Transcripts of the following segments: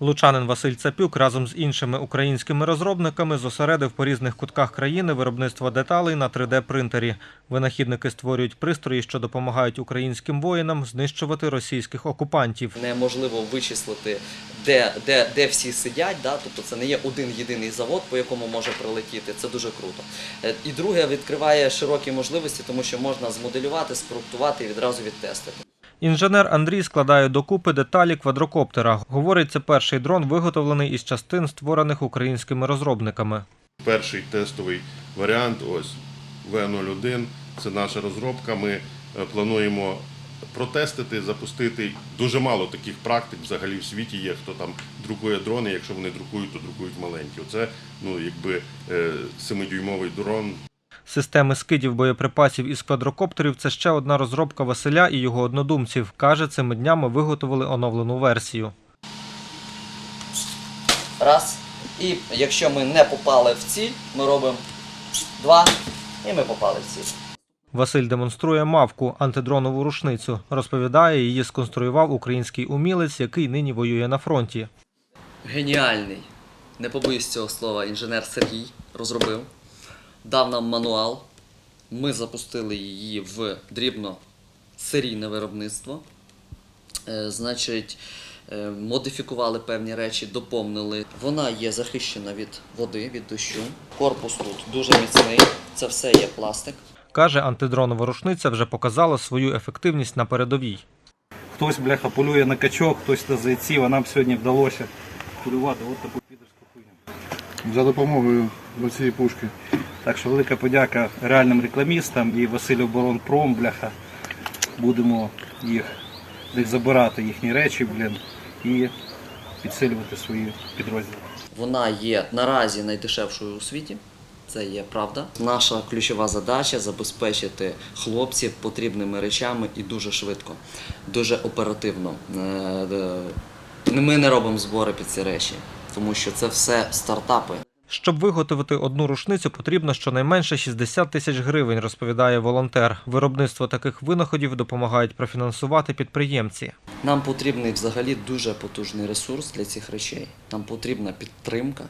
Лучанин Василь Цапюк разом з іншими українськими розробниками зосередив по різних кутках країни виробництво деталей на 3D-принтері. Винахідники створюють пристрої, що допомагають українським воїнам знищувати російських окупантів. Неможливо вичислити, де, де, де всі сидять. Да? Тобто це не є один єдиний завод, по якому може прилетіти. Це дуже круто. Е, І друге, відкриває широкі можливості, тому що можна змоделювати, спроектувати і відразу відтестити. Інженер Андрій складає докупи деталі квадрокоптера. Говорить, це перший дрон, виготовлений із частин, створених українськими розробниками. Перший тестовий варіант ось В01. Це наша розробка. Ми е, плануємо протестити, запустити. Дуже мало таких практик взагалі в світі є, хто там друкує дрони. Якщо вони друкують, то друкують маленькі. Оце ну, якби е, семидюймовий дрон. Системи скидів боєприпасів із квадрокоптерів це ще одна розробка Василя і його однодумців. Каже, цими днями виготовили оновлену версію. Раз. І якщо ми не попали в ціль, ми робимо два, і ми попали в ціль. Василь демонструє мавку антидронову рушницю. Розповідає, її сконструював український умілець, який нині воює на фронті. Геніальний, не побоюсь цього слова, інженер Сергій розробив, дав нам мануал. Ми запустили її в дрібно серійне виробництво. Е, Значить, е, модифікували певні речі, доповнили. Вона є захищена від води, від дощу. Корпус тут дуже міцний. Це все є пластик. Каже, антидронова рушниця вже показала свою ефективність на передовій. Хтось, бляха, полює на качок, хтось на зайців, а нам сьогодні вдалося полювати от таку підерську хуйню. за допомогою цієї пушки. Так що велика подяка реальним рекламістам і Василю Боронпром, бляха. Будемо їх десь забирати їхні речі, блін, і підсилювати свої підрозділи. Вона є наразі найдешевшою у світі. Це є правда. Наша ключова задача забезпечити хлопців потрібними речами і дуже швидко, дуже оперативно. Е, е, Ми не робимо збори під ці речі, тому що це все стартапи. Щоб виготовити одну рушницю, потрібно щонайменше 60 тисяч гривень, розповідає волонтер. Виробництво таких винаходів допомагають профінансувати підприємці. Нам потрібний взагалі дуже потужний ресурс для цих речей. Нам потрібна підтримка.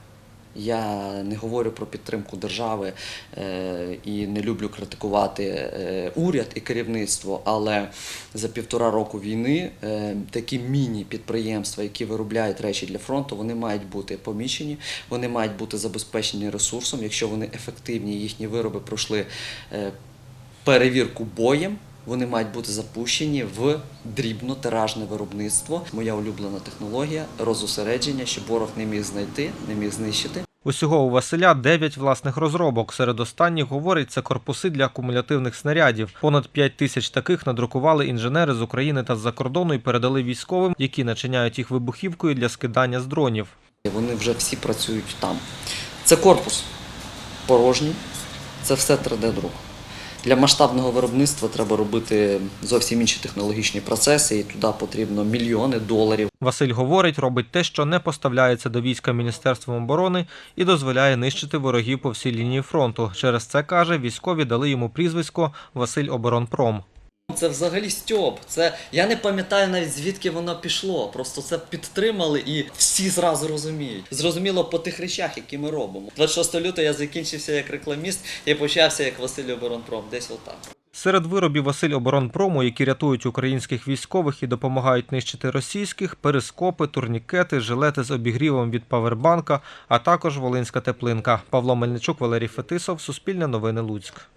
Я не говорю про підтримку держави е, і не люблю критикувати е, уряд і керівництво, але за півтора року війни е, такі міні-підприємства, які виробляють речі для фронту, вони мають бути помічені, вони мають бути забезпечені ресурсом. Якщо вони ефективні, їхні вироби пройшли перевірку боєм. Вони мають бути запущені в дрібно-тиражне виробництво. Моя улюблена технологія розосередження, щоб ворог не міг знайти, не міг знищити. Усього у Василя 9 власних розробок. Серед останніх, говорить, це корпуси для акумулятивних снарядів. Понад 5 тисяч таких надрукували інженери з України та з-за кордону і передали військовим, які начиняють їх вибухівкою для скидання з дронів. Вони вже всі працюють там. Це корпус порожній, це все 3D-друк. Для масштабного виробництва треба робити зовсім інші технологічні процеси, і туди потрібно мільйони доларів. Василь говорить, робить те, що не поставляється до війська Міністерством оборони і дозволяє нищити ворогів по всій лінії фронту. Через це каже, військові дали йому прізвисько Василь Оборонпром. Це взагалі стьоп. Це я не пам'ятаю навіть звідки воно пішло. Просто це підтримали і всі зразу розуміють. Зрозуміло по тих речах, які ми робимо. 26 лютого я закінчився як рекламіст і почався як Василь Оборонпром. Десь отак. Серед виробів Василь Оборонпрому, які рятують українських військових і допомагають нищити російських, перископи, турнікети, жилети з обігрівом від павербанка, а також волинська теплинка. Павло Мельничук, Валерій Фетисов, Суспільне новини Луцьк.